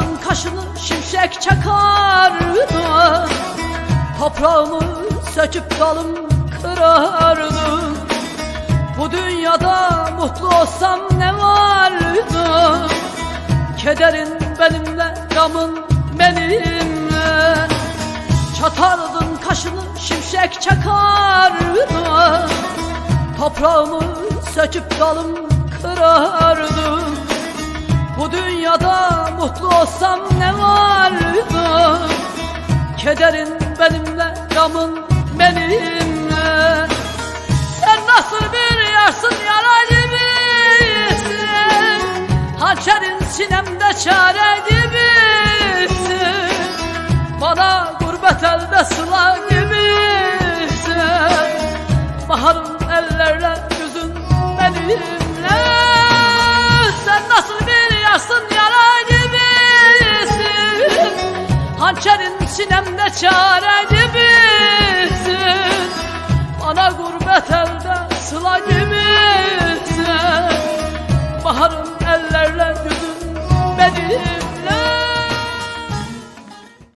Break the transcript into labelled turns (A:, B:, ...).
A: Dağın kaşını şimşek çakardı Toprağımı söküp dalım kırardı Bu dünyada mutlu olsam ne vardı Kederin benimle, gamın benimle. Çatardın kaşını şimşek çakardı Toprağımı söküp dalım kırardı Bu dünyada mutlu olsam ne vardı? Kederin benimle, gamın benimle. Sen nasıl bir yarsın yara gibisin Hançerin sinemde çare gibisin sinemde çare gibisin Bana gurbet elde sıla gibisin Baharın ellerle gülüm benim